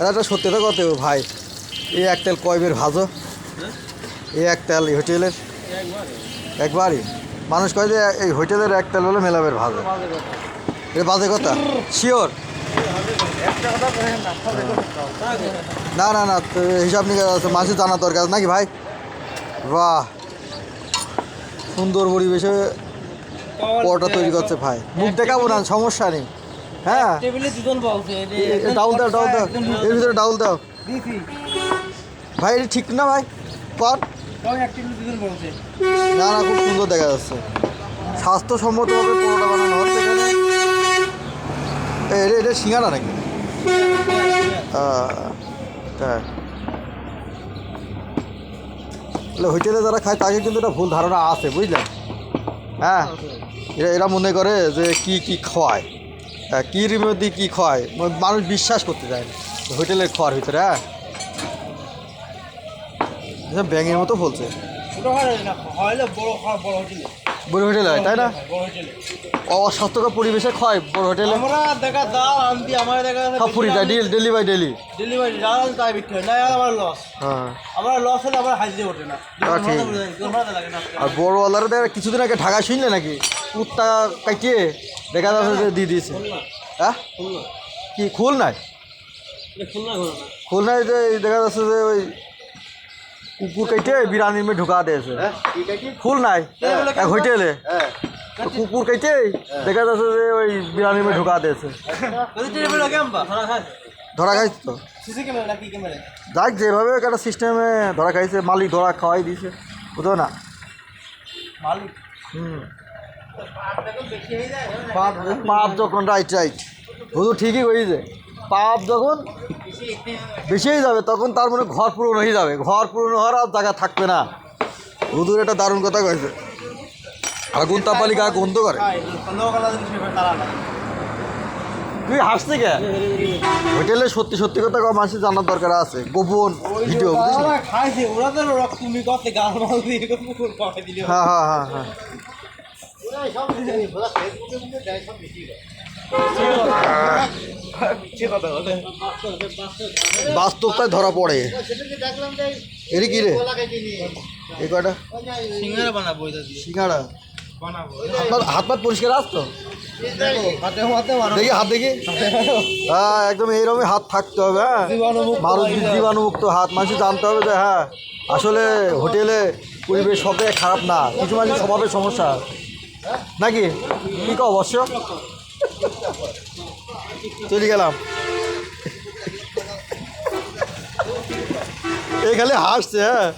এটা সত্যি তো কত ভাই? এই এক তেল কয় বের ভাজো। এই এক তেল এই হোটেলের। একবারই। মানুষ কয় যে এই হোটেলের এক তেল বলে মেলাবের ভাজো। এটা বাজে কথা? শিওর না না না হিসাব নিকাশ আছে, মাসে জানা দরকার নাকি ভাই? বাহ! সুন্দর পরিবেশে পরোটা তৈরি করছে ভাই। মুখ দেখাবো না, সমস্যা নেই। হ্যাঁ। টেবিলে দুজন বলছে ডাউল দাও ডাউল দাও। এর ভিতরে ডাউল দাও। ভাই এটা ঠিক না ভাই? কর। না না খুব সুন্দর দেখা যাচ্ছে। স্বাস্থ্যসম্মতভাবে পরোটা বানানো হচ্ছে এখানে। এটা এটা সিঙ্গারা নাকি? তাহলে হোটেলে যারা খায় তাকে কিন্তু একটা ভুল ধারণা আছে বুঝলেন? হ্যাঁ। এরা এরা মনে করে যে কি কি খাওয়ায়। হ্যাঁ, মধ্যে কী খয়? খাওয়ায় মানুষ বিশ্বাস করতে চায় হোটেলের খাওয়ার ভিতরে হ্যাঁ? ব্যাঙের মতো বলছে। বড় হয় বড় হোটেলে বড় হয় তাই না? বড় অস্বাস্থ্যকর পরিবেশে খায় বড় হোটেলে। আমরা দেখা দাও আনতি আমার দেখা সব ফুরি যায় ডেলি বাই ডেলি। যা আনতে তাই বিক্রি হয়। না আর আমার লস হ্যাঁ। আমার লস হলে আমার হাজিরে ওঠে না। তা ঠিক। ভাড়া লাগে না দেখা কিছুদিন আগে ঢাকা শুনলে নাকি? কুত্তা কাটিয়ে দেখা যাচ্ছে যে দিয়ে দিয়েছে। হ্যাঁ? কি খুল নাই খুলনা ঘর না। খুল নাই যে দেখা যাচ্ছে যে ওই কুকুর কেটে বিরিয়ানির মেয়ে ঢুকা দিয়েছে। ফুল নাই। এক হোটেলে। তো কুকুর কেটে দেখা যাচ্ছে যে ওই বিরিয়ানির মেয়ে ঢুকা দিয়েছে। ধরা খাইছে তো? যাক যেভাবে একটা সিস্টেমে ধরা খাইছে মালিক ধরা খাওয়াই দিয়েছে। বুঝো না? মালিক? হুম। হয়ে পাপ যখন রাইট রাইট হুজুর ঠিকই হয়েছে পাপ যখন বেশি হয়ে যাবে, তখন তার মানে ঘর পূরণ হয়ে যাবে। ঘর পূরণ হওয়ার আর জায়গা থাকবে না। রুদুর এটা দারুণ কথা কয়েছে আগুন তাপালি গা গন্ধ করে। তুই হাসতে কে? হোটেলে সত্যি সত্যি কথা কম মানুষের জানার দরকার আছে। গোপন ভিডিও হ্যাঁ হ্যাঁ হ্যাঁ হ্যাঁ। বাস্তবতায় ধরা পড়ে। এরি কি রে? এই কয়টা? সিঙ্গারা বানাবো হাত হাত পাত পরিষ্কার আসতো দেখি হাত দেখি। হ্যাঁ একদম এইরকমই হাত থাকতে হবে হ্যাঁ। মানুষ জীবাণুমুক্ত হাত মানুষ জানতে হবে যে হ্যাঁ আসলে হোটেলে পরিবেশ সব খারাপ না। কিছু মানুষ স্বভাবের সমস্যা। নাকি? কি কো অবশ্য চলে গেলাম। খালি হাসছে হ্যাঁ।